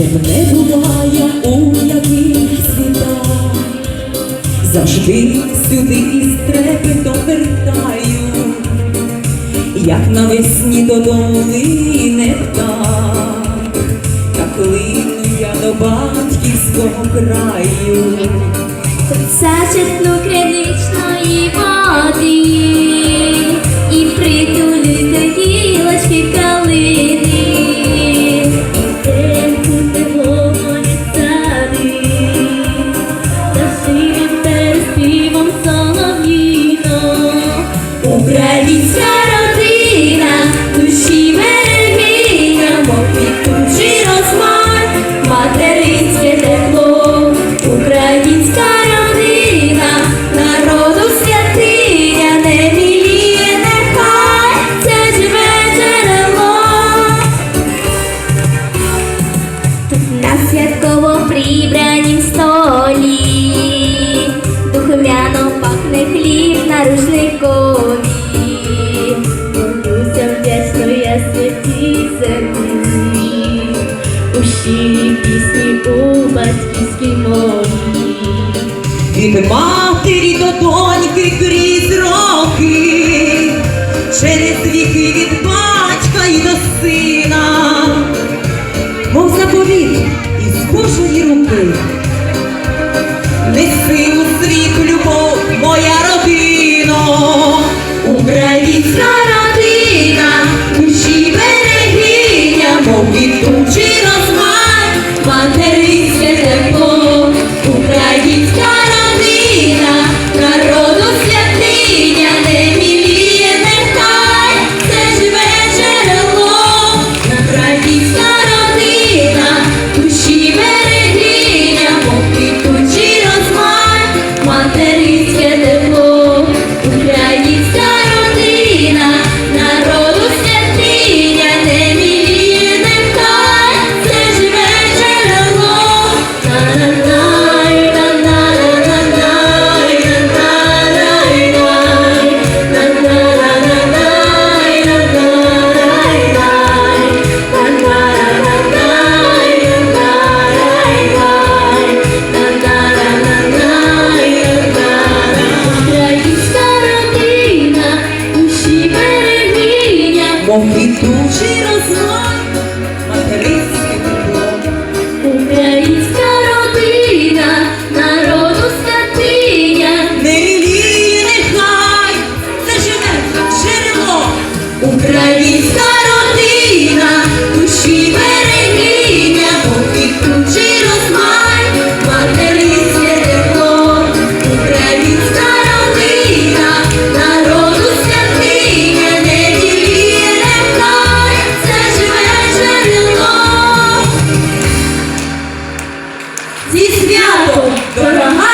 чим не буває у яких світах, завжди сюди із трепетом вертаю, як навесні додому лине птах, так лину я до батьківського краю. Зачерпну криничної Духмяно пахне хліб на рушникові Молюся вдячно я святій землі У щирій пісні у батьківській мові Від матері до доньки крізь роки, через віки від батька і до сина, 容易动起来。мов квітучий розмах, материнське тепло. Українська родина, народу статиня, не лілії, нехай заживе джерело, українська. 说什么